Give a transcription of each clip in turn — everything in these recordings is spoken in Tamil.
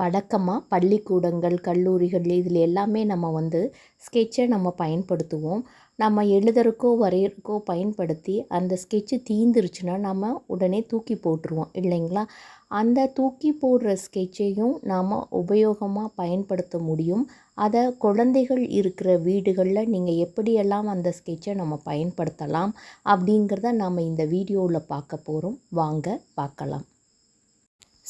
வழக்கமாக பள்ளிக்கூடங்கள் கல்லூரிகள் இதில் எல்லாமே நம்ம வந்து ஸ்கெட்சை நம்ம பயன்படுத்துவோம். நம்ம எழுதுறக்கோ வரையறக்கோ பயன்படுத்தி அந்த ஸ்கெட்சு தீந்துருச்சுன்னா நம்ம உடனே தூக்கி போட்டுருவோம் இல்லைங்களா? அந்த தூக்கி போடுற ஸ்கெட்சையும் நாம் உபயோகமாக பயன்படுத்த முடியும். அதை குழந்தைகள் இருக்கிற வீடுகளில் நீங்கள் எப்படியெல்லாம் அந்த ஸ்கெட்சை நம்ம பயன்படுத்தலாம் அப்படிங்கிறத நம்ம இந்த வீடியோவில் பார்க்க போகிறோம் வாங்க பார்க்கலாம்.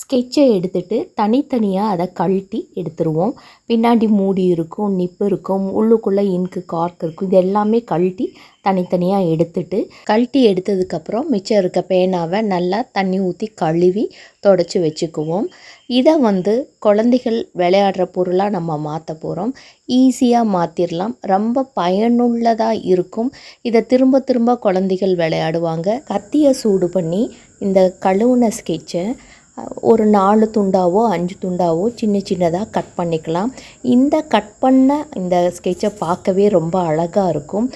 ஸ்கெட்சை எடுத்துகிட்டு தனித்தனியாக அதை கழட்டி எடுத்துருவோம். பின்னாடி மூடி இருக்கும் நிப்பு இருக்கும் உள்ளுக்குள்ளே இன்க்கு கார்க் இருக்கும் இது எல்லாமே கழட்டி தனித்தனியாக எடுத்துட்டு கழட்டி எடுத்ததுக்கப்புறம் மிச்சம் இருக்க பேனாவை நல்லா தண்ணி ஊற்றி கழுவி தொடச்சி வச்சுக்குவோம். இதை வந்து குழந்தைகள் விளையாடுற பொருளாக நம்ம மாற்ற போகிறோம் ஈஸியாக மாற்றிடலாம் ரொம்ப பயனுள்ளதாக இருக்கும். இதை திரும்ப திரும்ப குழந்தைகள் விளையாடுவாங்க. கத்தியை சூடு பண்ணி இந்த கழுவுன ஸ்கெட்சை ஒரு நாலு துண்டாவோ அஞ்சு துண்டாவோ சின்ன சின்னதாக கட் பண்ணிக்கலாம். இந்த கட் பண்ண இந்த ஸ்கெட்சை பார்க்கவே ரொம்ப அழகாக இருக்கும்.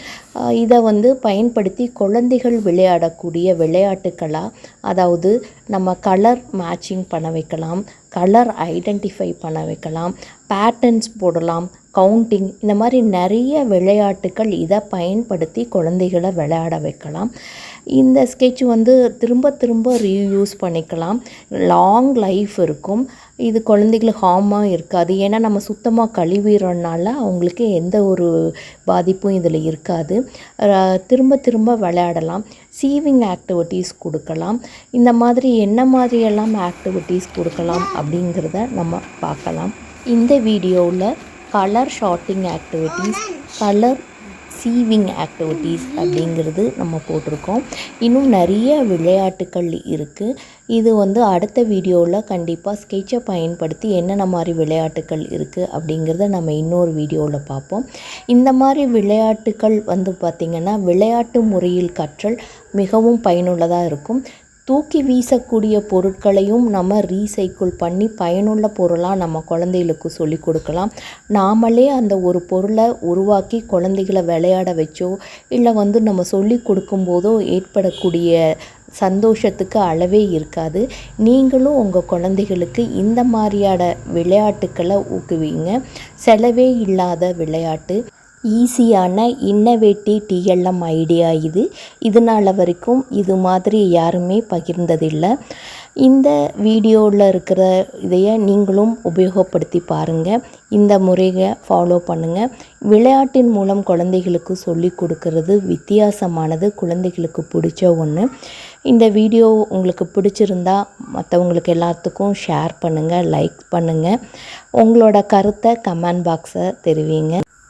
இதை வந்து பயன்படுத்தி குழந்தைகள் விளையாடக்கூடிய விளையாட்டுக்களாக அதாவது நம்ம கலர் மேட்சிங் பண்ண வைக்கலாம் கலர் ஐடென்டிஃபை பண்ண வைக்கலாம் பேட்டர்ன்ஸ் போடலாம் கவுண்டிங் இந்த மாதிரி நிறைய விளையாட்டுக்கள் இதை பயன்படுத்தி குழந்தைகளை விளையாட வைக்கலாம். இந்த ஸ்கெட்ச் வந்து திரும்ப திரும்ப ரீயூஸ் பண்ணிக்கலாம். லாங் லைஃப் இருக்கும். இது குழந்தைகளுக்கு ஹார்மாக இருக்காது. ஏன்னா நம்ம சுத்தமாக கழுவிடுறனால அவங்களுக்கு எந்த ஒரு பாதிப்பும் இதில் இருக்காது. திரும்ப திரும்ப விளையாடலாம். சீவிங் ஆக்டிவிட்டீஸ் கொடுக்கலாம். இந்த மாதிரி என்ன மாதிரியெல்லாம் ஆக்டிவிட்டீஸ் கொடுக்கலாம் அப்படிங்கிறத நம்ம பார்க்கலாம். இந்த வீடியோவில் colour sorting activities colour sieving activities அப்படிங்கிறது நம்ம போட்டிருக்கோம். இன்னும் நிறைய விளையாட்டுக்கள் இருக்குது இது வந்து அடுத்த வீடியோவில் கண்டிப்பாக ஸ்கெட்சை பயன்படுத்தி என்னென்ன மாதிரி விளையாட்டுக்கள் இருக்குது அப்படிங்கிறத நம்ம இன்னொரு வீடியோவில் பார்ப்போம். இந்த மாதிரி விளையாட்டுக்கள் வந்து பார்த்திங்கன்னா விளையாட்டு முறையில் கற்றல் மிகவும் பயனுள்ளதாக இருக்கும். தூக்கி வீசக்கூடிய பொருட்களையும் நம்ம ரீசைக்கிள் பண்ணி பயனுள்ள பொருளாக நம்ம குழந்தைகளுக்கு சொல்லி கொடுக்கலாம். நாமளே அந்த ஒரு பொருளை உருவாக்கி குழந்தைகளை விளையாட வச்சோ இல்லை வந்து நம்ம சொல்லி கொடுக்கும்போதோ ஏற்படக்கூடிய சந்தோஷத்துக்கு அளவே இருக்காது. நீங்களும் உங்கள் குழந்தைகளுக்கு இந்த மாதிரியான விளையாட்டுக்களை ஊக்குவிங்க. செலவே இல்லாத விளையாட்டு. ஈஸியான இன்னவேட்டிவ் டிஎல்எம் ஐடியா இது. இதனால வரைக்கும் இது மாதிரி யாருமே பகிர்ந்ததில்லை. இந்த வீடியோவில் இருக்கிற இதைய நீங்களும் உபயோகப்படுத்தி பாருங்கள் இந்த முறையை ஃபாலோ பண்ணுங்கள் விளையாட்டின் மூலம் குழந்தைகளுக்கு சொல்லி கொடுக்கறது வித்தியாசமானது குழந்தைகளுக்கு பிடிச்ச ஒன்று இந்த வீடியோ உங்களுக்கு பிடிச்சிருந்தா மற்றவங்களுக்கு எல்லாத்துக்கும் ஷேர் பண்ணுங்கள் லைக் பண்ணுங்கள் உங்களோட கருத்தை கமெண்ட் பாக்ஸை தெரிவிங்க.